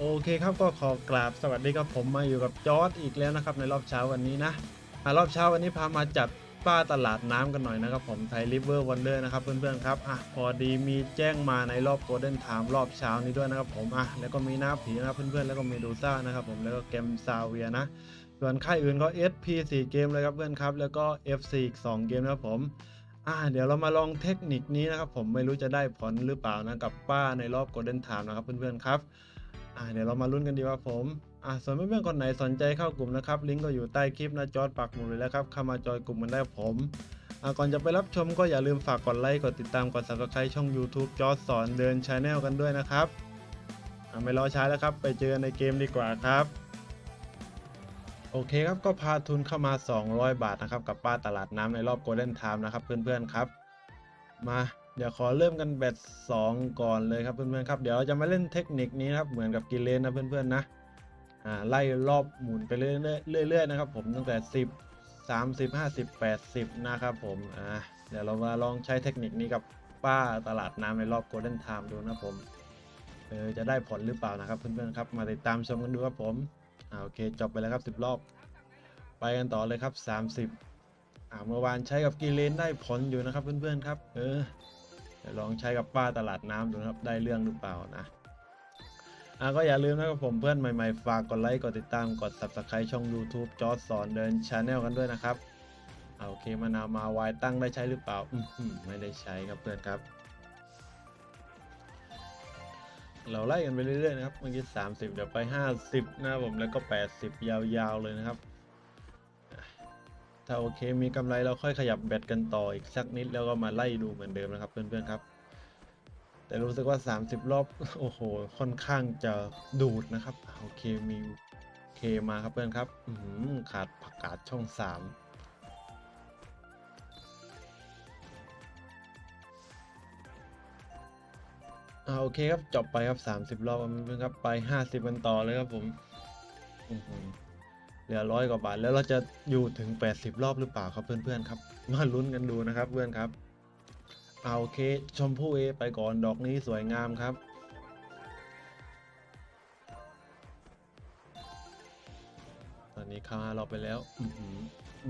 โอเคครับก็ขอกราบสวัสดีครับผมมาอยู่กับจอร์ดอีกแล้วนะครับในรอบเช้าวันนี้นะอรอบเช้าวันนี้พามาจัดป้าตลาดน้ำกันหน่อยนะครับผมไทยริเวอร์วันเดอร์นะครับเพื่อนๆครับอะพอดีมีแจ้งมาในรอบโกลเด้นไทม์รอบเช้านี้ด้วยนะครับผมอะแล้วก็มีหน้าผีนะเพื่อนๆแล้วก็มีดูซ่านะครับผมแล้วก็เกมซาเวียนะส่วนค่ายอื่นก็ SP 4 เกมเลยครับเพื่อนครับแล้วก็ FC อีก2เกมนะครับผมอ่าเดี๋ยวเรามาลองเทคนิคนี้นะครับผมไม่รู้จะได้ผลหรือเปล่านะกับป้าในรอบ Golden Time นะครับเพื่อนๆครับ อ่าเดี๋ยวเรามาลุ้นกันดีว่าผมอ่าส่วนเพื่อนๆคนไหนสนใจเข้ากลุ่มนะครับลิงก์ก็อยู่ใต้คลิปนะจอดปักหมุดเลยแล้วครับเข้ามาจอยกลุ่มกันได้ผมอ่าก่อนจะไปรับชมก็อย่าลืมฝากกดไลค์กดติดตามกด subscribe ช่อง YouTube จอดสอนเดิน Channel กันด้วยนะครับอ่าไม่รอช้าแล้วครับ ไปเจอกันในเกมดีกว่าครับโอเคครับก็พาทุนเข้ามา 200 บาทนะครับกับป้าตลาดน้ำในรอบ Golden Time นะครับเพื่อนๆครับ มา เดี๋ยวขอเริ่มกันแบต2ก่อนเลยครับเพื่อนๆครับ เดี๋ยวเราจะมาเล่นเทคนิคนี้นะครับเหมือนกับกิเลนนะเพื่อนๆนะอ่าไล่รอบหมุนไปเรื่อยๆเรื่อยๆนะครับผมตั้งแต่ 10 30 50 80 นะครับผมอ่าเดี๋ยวเรามาลองใช้เทคนิคนี้กับป้าตลาดน้ำในรอบ Golden Time ดูนะครับผมเออจะได้ผลหรือเปล่านะครับเพื่อนๆครับมาติดตามชมกันดูครับผมอ่าโอเคจบไปแล้วครับ 10 รอบ ไปกันต่อเลยครับ 30อ่าเมื่อวานใช้กับกีเลนได้ผลอยู่นะครับเพื่อนๆครับ เออ ลองใช้กับป้าตลาดน้ำดูนะครับได้เรื่องหรือเปล่านะอ่าก็อย่าลืมนะครับผมเพื่อนใหม่ๆ ฝากกดไลค์กดติดตามกด subscribe ช่อง YouTube จอร์ดสอนเดิน Channel กันด้วยนะครับอ่าโอเคมานาวมาวายตั้งได้ใช้หรือเปล่าอืไม่ได้ใช้ครับเพื่อนครับ เราไล่กันไปเรื่อยๆนะครับเมื่อกี้30 เดี๋ยวไป 50 นะผมแล้วก็ 80 ยาวๆเลยนะครับ ถ้าโอเคมีกำไรเราค่อยขยับแบตกันต่ออีกสักนิดแล้วก็มาไล่ดูเหมือนเดิมนะครับเพื่อนๆครับ แต่รู้สึกว่า 30 รอบ โอ้โห ค่อนข้างจะดูดนะครับ โอเคมีเคมาครับเพื่อนครับอื้อหือขาดผักกาดช่อง 3อ่าโอเคครับจบไปครับ 30 รอบรับเพื่อนครับไป 50กันต่อเลยครับผมอื้อหือ เหลือร้อยกว่าบาทแล้วเราจะอยู่ถึง 80 รอบหรือเปล่าครับเพื่อนๆครับ มาลุ้นกันดูนะครับเพื่อนครับเอาโอเคชมพู่เอไปก่อนดอกนี้สวยงามครับ ตอนนี้เข้าห้ารอบไปแล้วอื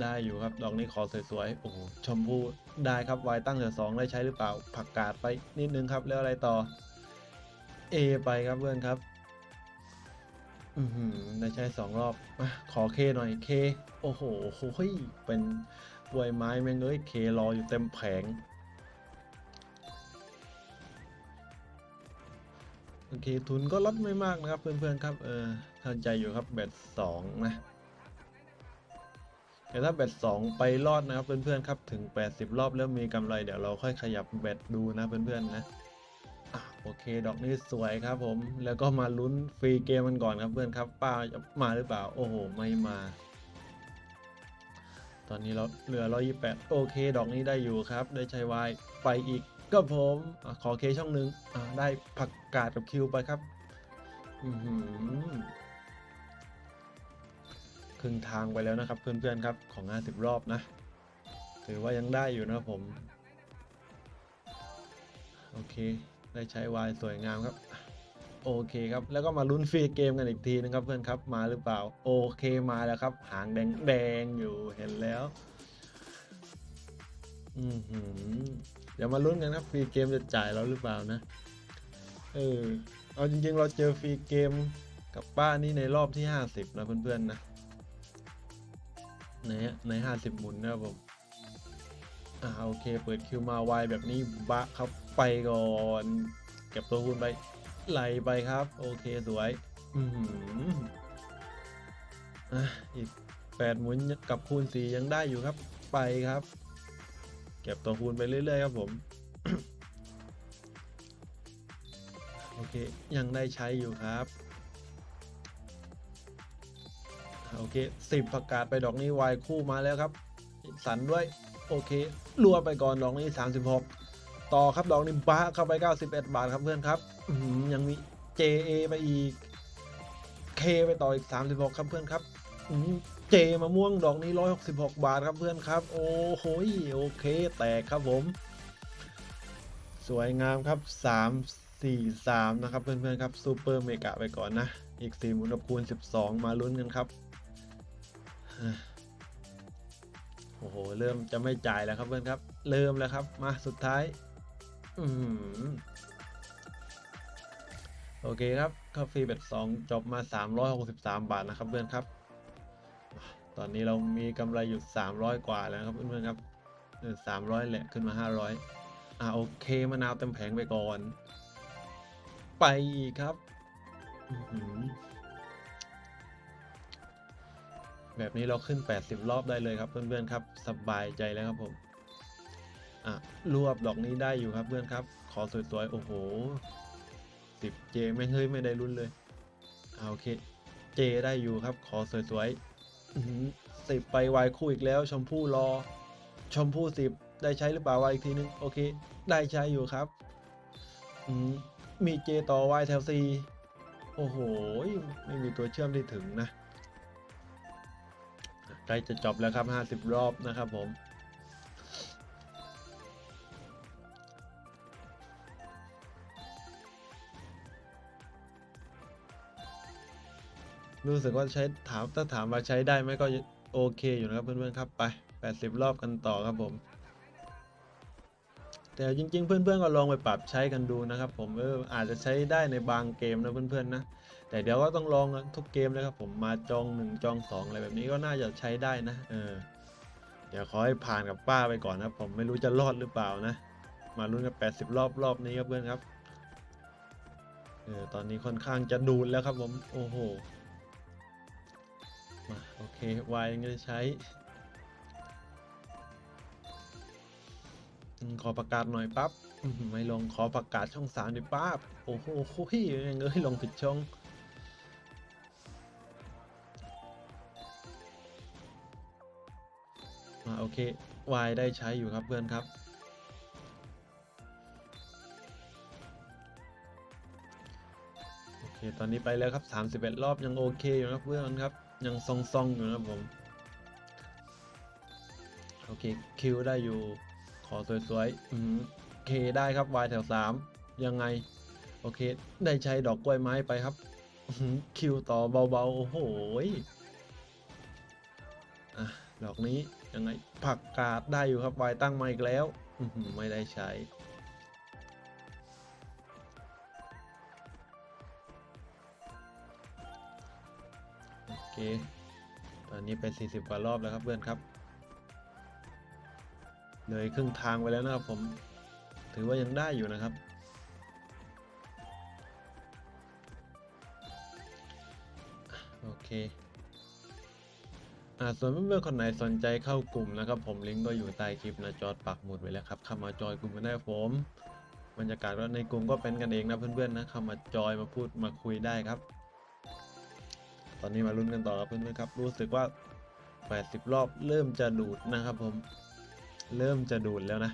ได้อยู่ครับ ดอกนี้ขอสวยๆโอ้โหชมพู่ได้ครับวายตั้งเหลือสองได้ใช้หรือเปล่า ผักกาดไปนิดนึงครับแล้วอะไรต่อ A ไปครับเพื่อนครับ อือหือได้ใช้สองรอบอขอเคหน่อยเค โอ้โหโอ้ยเป็นบวยไม้แม่งเลยเครออยู่เต็มแผงโอเคทุนก็ลดไม่มากนะครับเพื่อนๆครับเออเข้าใจอยู่ครับแบตสองนะแต่ถ้าแบตสองไปรอดนะครับเพื่อนๆครับถึง 80 รอบแล้วมีกำไรเดี๋ยวเราค่อยขยับแบตดูนะเพื่อนๆนะ อะโอเค ดอกนี้สวยครับผม แล้วก็มาลุ้นฟรีเกมมันก่อนครับเพื่อนครับป้าจะมาหรือเปล่า โอ้โห ไม่มา ตอนนี้เราเหลือ 128 โอเค ดอกนี้ได้อยู่ครับ ได้ใช้วายไปอีกก็ผมอขอเคช่องหนึ่งได้ผักกาดกับคิวไปครับอือหือครึ่งทางไปแล้วนะครับ เพื่อนๆครับของ50รอบนะ ถือว่ายังได้อยู่นะผม โอเค ได้ใช้วายสวยงามครับ โอเคครับ แล้วก็มาลุ้นฟรีเกมกันอีกทีนึงครับเพื่อนครับมาหรือเปล่า โอเคมาแล้วครับ หางแดงแดงอยู่เห็นแล้วอือหือเดี๋ยวมาลุ้นกันครับฟรีเกมจะจ่ายเราหรือเปล่านะ เออเอาจริงๆ เราเจอฟรีเกมกับป้านี่ในรอบที่ 50 นะเพื่อนๆนะในใน50 หมุนนะครับผม อ่าโอเค เปิดคิวมาไวแบบนี้บะครับไปก่อนเก็บตัวคูณไปไหลไปครับ โอเคสวย อือหืออะอีก8หมุนกับคูณ4ยังได้อยู่ครับ ไปครับ เก็บตัวคูณไปเรื่อยๆครับผมโอเค ยังได้ใช้อยู่ครับ โอเคสิบประกาศไปดอกนี้วายคู่มาแล้วครับ สันด้วย โอเครัวไปก่อนดอกนี้ 36 ต่อครับดอกนี้บ้าเข้าไป 91 บาทครับเพื่อนครับยังมี JA ไปอีก K ไปต่ออีก 36 ครับเพื่อนครับเจมะม่วงดอกนี้ 166 บาทครับเพื่อนครับ โอ้โหโอเค แตกครับผม สวยงามครับ 3 43 นะครับเพื่อนๆครับซูเปอร์เมกะไปก่อนนะ อีก4หมุนกับคูณ 12 มาลุ้นกันครับ โอ้โห เริ่มจะไม่จ่ายแล้วครับเพื่อนครับ เริ่มแล้วครับ มาสุดท้าย อือหือโอเคครับคาเฟ่เบ็ด2จบมา 363 บาทนะครับเพื่อนครับ ตอนนี้เรามีกำไรอยู่ 300 กว่าแล้วครับเพื่อนๆครับเออ300แหละขึ้นมา 500 อ่าโอเคมะนาวเต็มแผงไปก่อน ไปครับ แบบนี้เราขึ้น 80 รอบได้เลยครับเพื่อนๆครับสบายใจแล้วครับผมอะรวบดอกนี้ได้อยู่ครับเพื่อนครับ ขอสวยๆโอ้โห 10เจไม่เฮ้ยไม่ได้ลุ้นเลยอ่าโอเค เจได้อยู่ครับ ขอสวยๆสิบไปวายคู่อีกแล้ว ชมพู่รอ ชมพู่สิบได้ใช้หรือเปล่าวายอีกทีนึงโอเค ได้ใช้อยู่ครับมมีเจต่อวายแถวซีโอ้โห ไม่มีตัวเชื่อมที่ถึงนะ ใกล้จะจบแล้วครับ50รอบนะครับผมรู้สึกว่าใช้ถามถ้าถามว่าใช้ได้ไหมก็โอเคอยู่นะครับเพื่อนๆครับไป 80 รอบกันต่อครับผม แต่จริง ๆ เพื่อนๆก็ลองไปปรับใช้กันดูนะครับ ผมเอออาจจะใช้ได้ในบางเกมนะเพื่อนๆนะ แต่เดี๋ยวก็ต้องลองทุกเกมเลยครับผมมาจองหนึ่งจองสองอะไรแบบนี้ก็น่าจะใช้ได้นะ เออ เดี๋ยวขอให้ผ่านกับป้าไปก่อนนะครับผมไม่รู้จะรอดหรือเปล่านะ มาลุ้นกับ 80 รอบรอบนี้ครับเพื่อนครับ เออตอนนี้ค่อนข้างจะดูดแล้วครับผม โอ้โห มาโอเควายยังจะใช้ขอประกาศหน่อยปั๊บไม่ลงขอประกาศช่องสามดิปั๊บโอ้โหคุยยังเอ้ยลงผิดช่อง เควายได้ใช้อยู่ครับเพื่อนครับ โอเค ตอนนี้ไปแล้วครับ 31 รอบยังโอเคอยู่ครับเพื่อนครับ ยังทรงๆอยู่นะครับผม โอเคคิวได้อยู่ ขอสวยๆ อืมเคได้ครับ Y แถว 3 ยังไง โอเค ได้ใช้ดอกกล้วยไม้ไปครับคิวต่อเบาๆ โอ้โหอะ ดอกนี้ยังไงผักกาดได้อยู่ครับ Y ตั้งมาอีกแล้วอืไม่ได้ใช้โอเคตอนนี้ไป40 กว่ารอบแล้วครับเพื่อนครับเลยครึ่งทางไปแล้วนะครับผมถือว่ายังได้อยู่นะครับโอเคาส่วนเพื่อนๆคนไหนสนใจเข้ากลุ่มนะครับผมลิงก์ก็อยู่ใต้คลิปนะจอดปักหมุดไว้แล้วครับเข้ามาจอยกลุ่มกันได้ผมบรรยากาศในกลุ่มก็เป็นกันเองนะเพื่อนๆนะเข้ามาจอยมาพูดมาคุยได้ครับ ตอนนี้มาลุ้นกันต่อครับเพื่อนๆครับรู้สึกว่า 80 รอบเริ่มจะดูดนะครับผม เริ่มจะดูดแล้วนะ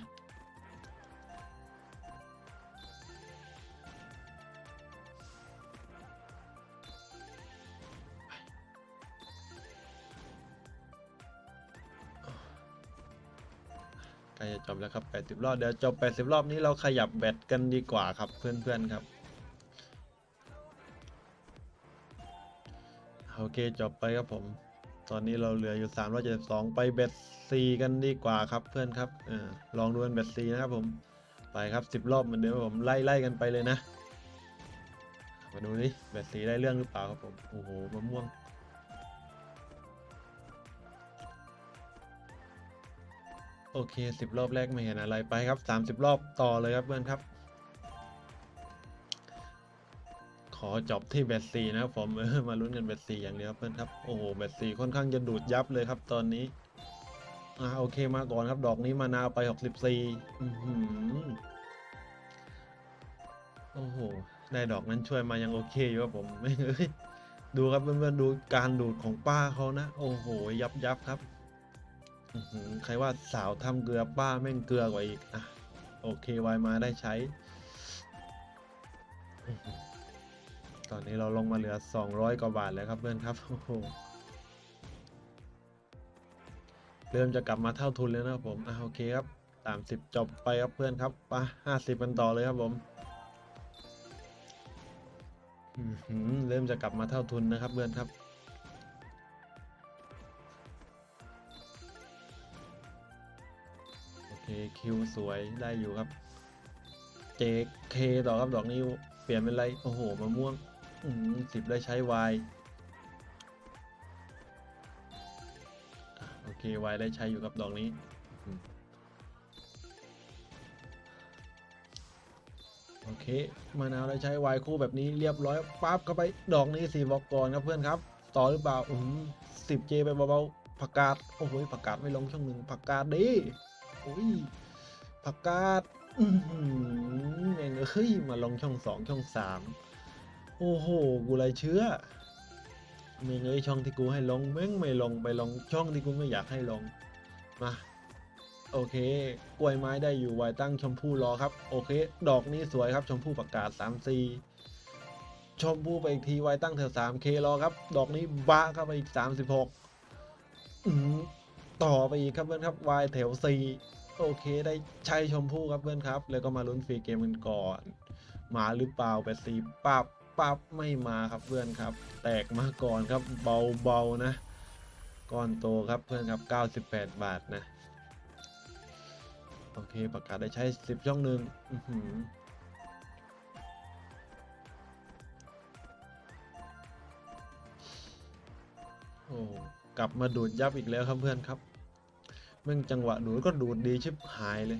แล้วครับ 80 รอบ เดี๋ยวจบ 80 รอบนี้เราขยับแบตกันดีกว่าครับเพื่อนๆครับ โอเคจบไปครับผม ตอนนี้เราเหลืออยู่ 372 ไปเบ็ด4กันดีกว่าครับเพื่อนครับเออลองดูกันเบ็ด4นะครับผม ไปครับ 10 รอบเหมือนเดิมผมไล่ไล่กันไปเลยนะ มาดูดิเบ็ด4ได้เรื่องหรือเปล่าครับผม โอ้โหมะม่วง โอเค10รอบแรกไม่เห็นอะไรไปครับ30รอบต่อเลยครับเพื่อนครับ ขอจบที่เบสซีนะครับผมเออมาลุ้นกันเบสซีอย่างเดียวครับเพื่อนครับโอ้โหเบสซีค่อนข้างจะดูดยับเลยครับ ตอนนี้อ่าโอเคมาก่อนครับดอกนี้มานาวไป64อือหือโอ้โหได้ดอกนั้นช่วยมายังโอเคอยู่ครับผมไม่เอ้ยดูครับเพื่อนๆดูการดูดของป้าเขานะ โอ้โหยับยับครับ ใครว่าสาวทำเกลือป้าแม่งเกลือกว่าอีก อะ โอเควายมาได้ใช้ ตอนนี้เราลงมาเหลือ 200 กว่าบาทแล้วครับเพื่อนครับ โอ้โห เริ่มจะกลับมาเท่าทุนแล้วนะครับผม อะโอเคครับตามสิบจบไปครับเพื่อนครับไปห้าสิบกันต่อเลยครับผมเริ่มจะกลับมาเท่าทุนนะครับเพื่อนครับ คิวสวยได้อยู่ครับ JK ต่อครับดอกนี้เปลี่ยนเป็นไร โอ้โหมะม่วงสิบได้ใช้ Y อะโอเค Y ได้ใช้อยู่ครับดอกนี้โอเคมะนาวได้ใช้ Y คู่แบบนี้เรียบร้อยปั๊บเข้าไปดอกนี้สี่บอกก่อนครับเพื่อนครับ ต่อหรือเปล่าอืมสิบเจไปเบาๆผักกาดโอ้โหผักกาดไม่ลงช่องหนึ่งผักกาดดี อ้ยผักกาดอือหือแม่งเอ้ยมาลงช่องสองช่องสามโอ้โห กูเลยเชื่อแม่งเอ้ยช่องที่กูให้ลงแม่งไม่ลงไปลงช่องที่กูไม่อยากให้ลงมาโอเค กล้วยไม้ได้อยู่ไว้ตั้งชมพู่รอครับ โอเค ดอกนี้สวยครับ ชมพู่ประกาศ3 4ชมพู่ไปอีกทีไว้ตั้งแถว3 k รอครับ ดอกนี้บ้าเข้าไปอีก 36อืม ต่อไปอีกครับเพื่อนครับวายแถว4โอเคได้ใช้ชมพู่ครับเพื่อนครับ แล้วก็มาลุ้นฟรีเกมกันก่อน มาหรือเปล่าแปดสีปับปับไม่มาครับเพื่อนครับ แตกมาก่อนครับเบาๆนะ ก้อนโตครับเพื่อนครับ 98 บาทนะ โอเคประกาศได้ใช้ 10 ช่องหนึ่งอื้อหือโอ้ กลับมาดูดยับอีกแล้วครับเพื่อนครับแม่งจังหวะดูดก็ดูดดีชิบหายเลย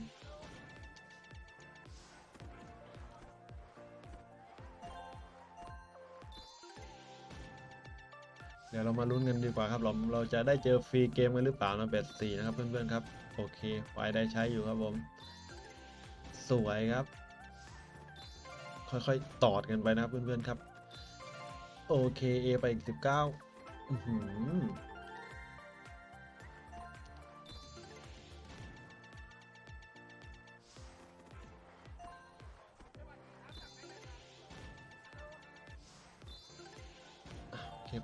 เดี๋ยวเรามาลุ้นกันดีกว่าครับเราเราจะได้เจอฟรีเกมกันหรือเปล่านะเบสสี่นะครับเพื่อนๆครับโอเคไฟได้ใช้อยู่ครับผม สวยครับ ค่อยๆตอดกันไปนะครับเพื่อนๆครับ โอเค A ไปอีก19อื้าอือโอ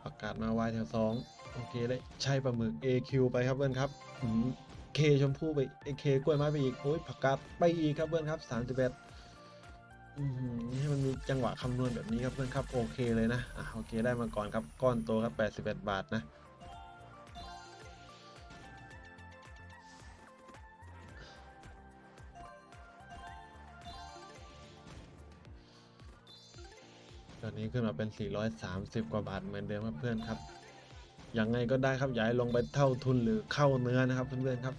ประกาศมาวายแถวสองโอเคได้ใช่ปลาหมึก AQ ไปครับเพื่อนครับอืมเคชมพู่ไปเคกล้วยไม้ไปอีกโอ้ยผักกาดไปอีกครับเพื่อนครับ31อือหือให้มันมีจังหวะคำนวณแบบนี้ครับเพื่อนครับโอเคเลยนะอะโอเคได้มาก่อนครับก้อนโตครับ81 บาทนะ ขึ้นมาเป็น 430 กว่าบาทเหมือนเดิมครับเพื่อนครับ ยังไงก็ได้ครับย่าให้ลงไปเท่าทุนหรือเข้าเนื้อนะครับเพื่อนๆครับ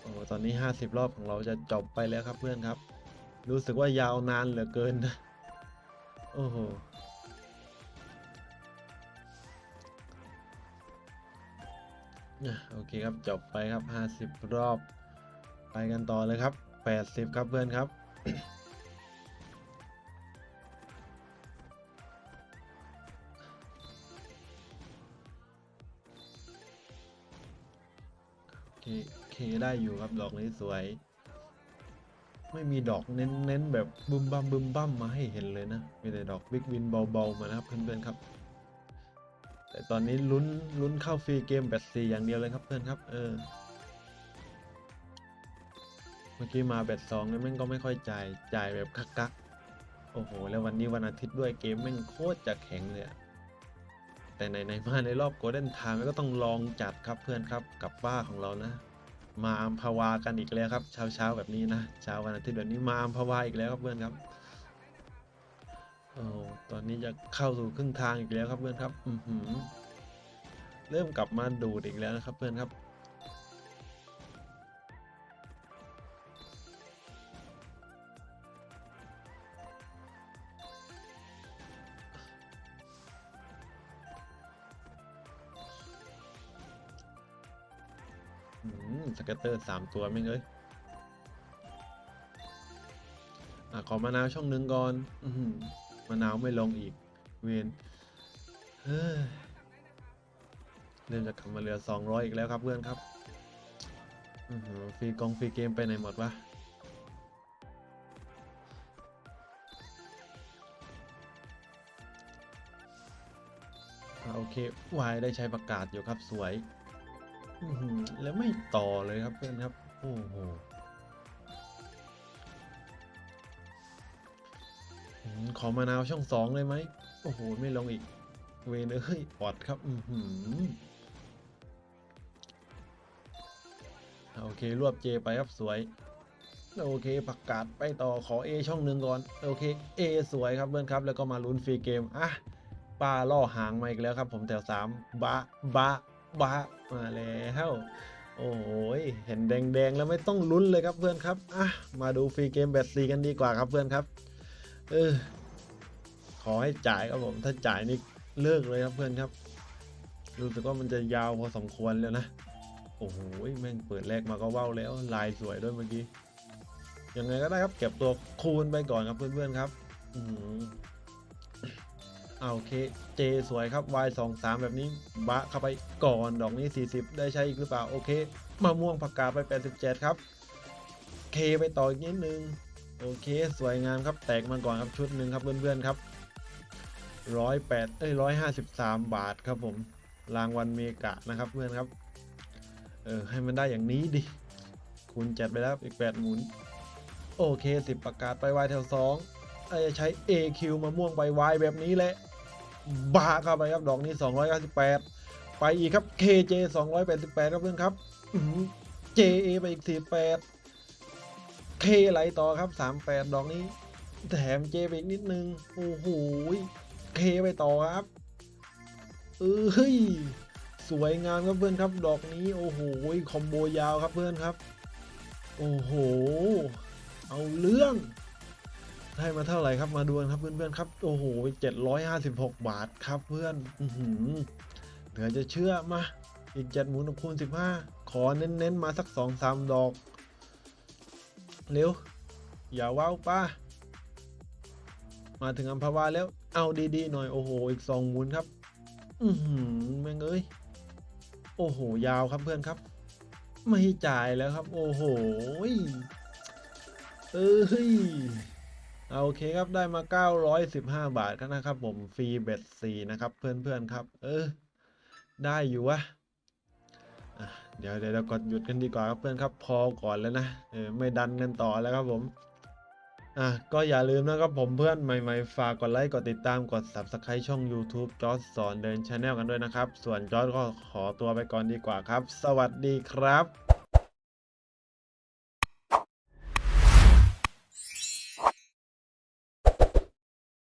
โอ้ตอนนี้ 50 รอบของเราจะจบไปแล้วครับเพื่อนครับ รู้สึกว่ายาวนานเหลือเกินนะ โอ้โหโอเคครับจบไปครับ 50 รอบ ไปกันต่อเลยครับ 80 ครับเพื่อนครับ เคได้อยู่ครับดอกนี้สวย ไม่มีดอกเน้นเน้นแบบบึมบัมบึมบัมมาให้เห็นเลยนะ มีแต่ดอกบิ๊กวินเบาๆมานะครับเพื่อนๆครับ แต่ตอนนี้ลุ้นลุ้นเข้าฟรีเกมแบบสี่อย่างเดียวเลยครับเพื่อนครับ เออ เมื่อกี้มาแบบสองเนี่ยแม่งก็ไม่ค่อยจ่ายจ่ายแบบกักๆโอ้โห แล้ววันนี้วันอาทิตย์ด้วยเกมแม่งโคตรจะแข็งเลยอะ แต่ไหนๆมาในรอบโกลเด้นไทม์ก็ต้องลองจัดครับเพื่อนครับกับป้าของเรานะ มาอัมพวากันอีกแล้วครับ เช้าเช้าๆแบบนี้นะเช้าวันอาทิตย์แบบนี้มาอัมพวาอีกแล้วครับเพื่อนครับโอ้ตอนนี้จะเข้าสู่ครึ่งทางอีกแล้วครับเพื่อนครับ อือหือเริ่มกลับมาดูดอีกแล้วนะครับเพื่อนครับ กเตอร์สามตัวไม่งเอ้ยอะขอมะนาวช่องหนึ่งก่อนอืมะนาวไม่ลงอีก เวนเฮ้ยเริ่มจะกลับมาเหลือสองร้อยอีกแล้วครับเพื่อนครับฟรีกองฟรีเกมไปไหนหมดวะโอเควายได้ใช้ประกาศอยู่ครับสวย แล้วไม่ต่อเลยครับเพื่อนครับ โอ้โหขอมะนาวช่องสองเลยไหม โอ้โห ไม่ลงอีก เวนเอ้ยอดครับ อืโอเค รวบเจไปครับสวย โอเคประกาศไปต่อขอ A ช่องหนึ่งก่อน โอเค A สวยครับเพื่อนครับ แล้วก็มาลุ้นฟรีเกม อะป้าล่อหางมาอีกแล้วครับ ผมแถวสามบะบะ บะมาแล้วโอ้ยเห็นแดงๆแล้วไม่ต้องลุ้นเลยครับเพื่อนครับอะมาดูฟรีเกมแบตซีกันดีกว่าครับเพื่อนครับเออขอให้จ่ายครับผมถ้าจ่ายนี่เลิกเลยครับเพื่อนครับรู้สึกว่ามันจะยาวพอสมควรแล้วนะโอ้โหแม่งเปิดแรกมาก็ว้าวแล้วลายสวยด้วยเมื่อกี้ยังไงก็ได้ครับเก็บตัวคูณไปก่อนครับเพื่อนๆครับ อื เอาโอเคเจสวยครับ Y 2 3แบบนี้บะเข้าไปก่อนดอกนี้ 40 ได้ใช้อีกหรือเปล่า โอเคมะม่วงผักกาดไป 87 ครับ เคไปต่ออีกนิดนึง โอเค สวยงามครับ แตกมาก่อนครับชุดหนึ่งครับเพื่อนๆครับร้อยแปดเอ้ยร้อยห้าสิบสามบาทครับผม รางวัลเมกะนะครับเพื่อนครับ เออ ให้มันได้อย่างนี้ดิคูณจ็ดไปแล้วอีกแปดหมุน โอเคสิบประกาศไปวายแถวสอง ใช้ AQ มาม่วงไปวายแบบนี้แหละบาเข้าไปครับดอกนี้ 298 ไปอีกครับ KJ 288ครับเพื่อนครับ JA ไปอีก 48 K ไหลต่อครับ 38 ดอกนี้ แถม J ไปอีกนิดนึง โอ้โห K ไปต่อครับเอ้ยสวยงามครับเพื่อนครับ ดอกนี้โอ้โหคอมโบยาวครับเพื่อนครับ โอ้โห เอาเรื่อง ได้มาเท่าไหร่ครับมาดูกันครับเพื่อนๆครับโอ้โห756บหกบาทครับเพื่อนอือหือเหลือจะเชื่อมาอีก7หมุนคูณ15ขอเน้นๆมาสัก2-3ดอก เร็ว อย่าว้าวป้า มาถึงอัมพวาแล้วเอาดีๆหน่อยโอ้โหอีก2หมุนครับ อือหือแม่งเอ้ยโอ้โห ยาวครับเพื่อนครับไม่จ่ายแล้วครับ โอ้โหเอ้ย เอาโอเคครับได้มา 915 บาทกันนะครับผมฟรีเบ็ดสี่นะครับเพื่อนๆครับ เออ ได้อยู่วะเดี๋ยวเดี๋ยวเรากดหยุดกันดีกว่าครับเพื่อนครับพอก่อนแล้วนะเออไม่ดันกันต่อแล้วครับผมอะก็อย่าลืมนะครับผมเพื่อนใหม่ๆ ฝากกดไลค์กดติดตามกด Subscribe ช่อง YouTube จอร์จสอนเดินชาแนลกันด้วยนะครับ ส่วนจอร์จก็ขอตัวไปก่อนดีกว่าครับ สวัสดีครับ